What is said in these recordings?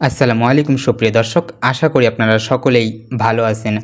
আসসালামু আলাইকুম, সুপ্রিয় দর্শক। আশা করি আপনারা সকলেই ভালো আছেন।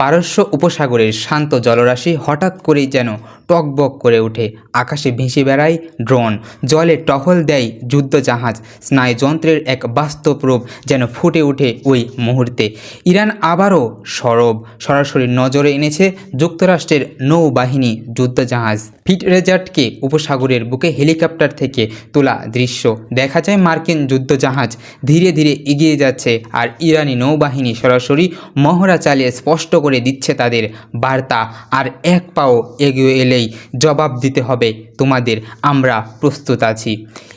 পারস্য উপসাগরের শান্ত জলরাশি হঠাৎ করেই যেন টকবক করে ওঠে। আকাশে ভেসে বেড়ায় ড্রোন। জলে টহল দেয় যুদ্ধজাহাজ। স্নায়ুযন্ত্রের এক বাস্তব রূপ যেন ফুটে ওঠে ওই মুহূর্তে। ইরান আবারও সরব। সরাসরি নজরে এনেছে যুক্তরাষ্ট্রের নৌবাহিনী যুদ্ধজাহাজ। ফিট রেজার্টকে উপসাগরের বুকে হেলিকপ্টার থেকে তোলা দৃশ্য। দেখা যায় মার্কিন যুদ্ধজাহাজ ধীরে ধীরে এগিয়ে যাচ্ছে আর ইরানি নৌবাহিনী সরাসরি মহড়া চালিয়ে স্পষ্ট করে দিচ্ছে তাদের বার্তা। আর এক পাও এগিয়ে এলেই জবাব দিতে হবে, তোমাদের, আমরা প্রস্তুত আছি।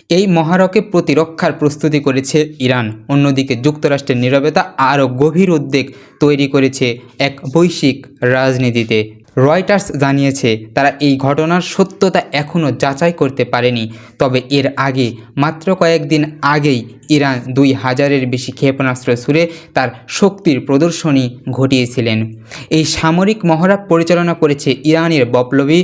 এই মহারকে প্রতিরক্ষার প্রস্তুতি করেছে ইরান। অন্যদিকে যুক্তরাষ্ট্রের নিরবতা আরও গভীর উদ্বেগ তৈরি করেছে এক বৈশ্বিক রাজনীতিতে। রয়টার্স জানিয়েছে, তারা এই ঘটনার সত্যতা এখনও যাচাই করতে পারেনি। তবে এর আগে, মাত্র কয়েকদিন আগেই ইরান দুই হাজারের বেশি ক্ষেপণাস্ত্র ছুড়ে তার শক্তির প্রদর্শনী ঘটিয়েছিলেন। এই সামরিক মহড়া পরিচালনা করেছে ইরানের বপলবী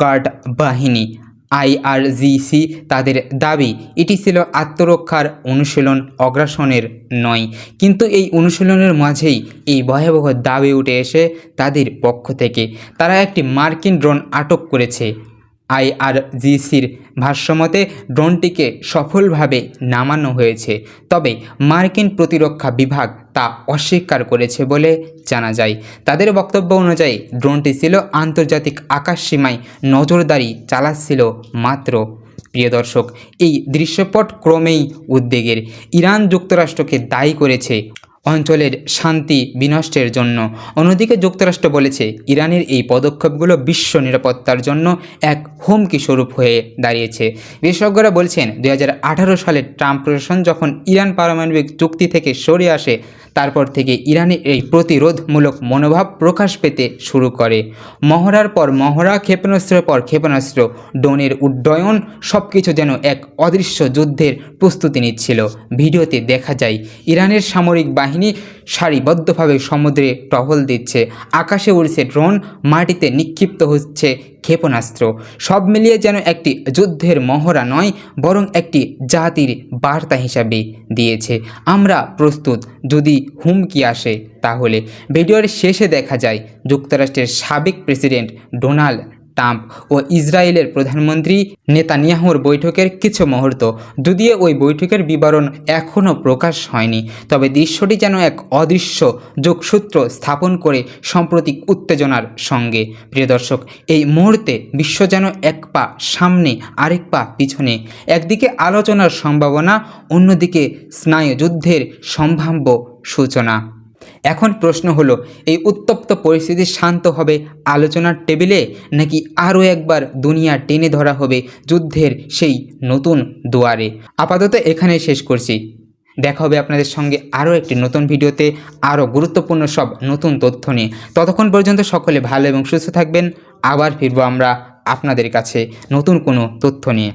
গার্ড বাহিনী। আইআরজিসি তাদের দাবি, এটি ছিল আত্মরক্ষার অনুশীলন অগ্রাসনের নয়। কিন্তু এই অনুশীলনের মাঝেই এই ভয়াবহ দাবি উঠে এসে তাদের পক্ষ থেকে। তারা একটি মার্কিন ড্রোন আটক করেছে। আইআরজিসির ভাষ্যমতে ড্রোনটিকে সফলভাবে নামানো হয়েছে। তবে মার্কিন প্রতিরক্ষা বিভাগ তা অস্বীকার করেছে বলে জানা যায়। তাদের বক্তব্য অনুযায়ী, ড্রোনটি ছিল আন্তর্জাতিক আকাশসীমায় নজরদারি চালাচ্ছিল মাত্র। প্রিয় দর্শক, এই দৃশ্যপট ক্রমেই উদ্বেগের। ইরান যুক্তরাষ্ট্রকে দায়ী করেছে অঞ্চলের শান্তি বিনষ্টের জন্য। অন্যদিকে যুক্তরাষ্ট্র বলেছে, ইরানের এই পদক্ষেপগুলো বিশ্ব নিরাপত্তার জন্য এক হুমকি স্বরূপ হয়ে দাঁড়িয়েছে। বিশেষজ্ঞরা বলছেন দু হাজার আঠারো সালে ট্রাম্প প্রশাসন যখন ইরান পারমাণবিক চুক্তি থেকে সরে আসে, তারপর থেকে ইরানের এই প্রতিরোধমূলক মনোভাব প্রকাশ পেতে শুরু করে। মহড়ার পর মহড়া, ক্ষেপণাস্ত্রের পর ক্ষেপণাস্ত্র ডোনের উড্ডয়ন সব কিছু যেন এক অদৃশ্য যুদ্ধের প্রস্তুতি নিচ্ছিল। ভিডিওতে দেখা যায়, ইরানের সামরিক বাহিনী সারিবদ্ধভাবে সমুদ্রে টহল দিচ্ছে। আকাশে উড়ছে ড্রোন, মাটিতে নিক্ষিপ্ত হচ্ছে ক্ষেপণাস্ত্র। সব মিলিয়ে যেন একটি যুদ্ধের মহড়া নয়, বরং একটি জাতির বার্তা হিসাবে দিয়েছে। আমরা প্রস্তুত, যদি হুমকি আসে তাহলে। ভিডিওর শেষে দেখা যায়, যুক্তরাষ্ট্রের সাবেক প্রেসিডেন্ট ডোনাল্ড ট্রাম্প ও ইসরায়েলের প্রধানমন্ত্রী নেতানিয়াহুর বৈঠকের কিছু মুহূর্ত। যদিও ওই বৈঠকের বিবরণ এখনও প্রকাশ হয়নি, তবে দৃশ্যটি যেন এক অদৃশ্য যোগসূত্র স্থাপন করে সাম্প্রতিক উত্তেজনার সঙ্গে। প্রিয় দর্শক, এই মুহূর্তে বিশ্ব যেন এক পা সামনে, আরেক পা পিছনে। একদিকে আলোচনার সম্ভাবনা, অন্যদিকে স্নায়ুযুদ্ধের সম্ভাব্য সূচনা। এখন প্রশ্ন হলো, এই উত্তপ্ত পরিস্থিতি শান্ত হবে আলোচনার টেবিলে নাকি আরও একবার দুনিয়া টেনে ধরা হবে যুদ্ধের সেই নতুন দুয়ারে? আপাতত এখানে শেষ করছি। দেখা হবে আপনাদের সঙ্গে আরও একটি নতুন ভিডিওতে আরও গুরুত্বপূর্ণ সব নতুন তথ্য নিয়ে। ততক্ষণ পর্যন্ত সকলে ভালো এবং সুস্থ থাকবেন। আবার ফিরবো আমরা আপনাদের কাছে নতুন কোনো তথ্য নিয়ে।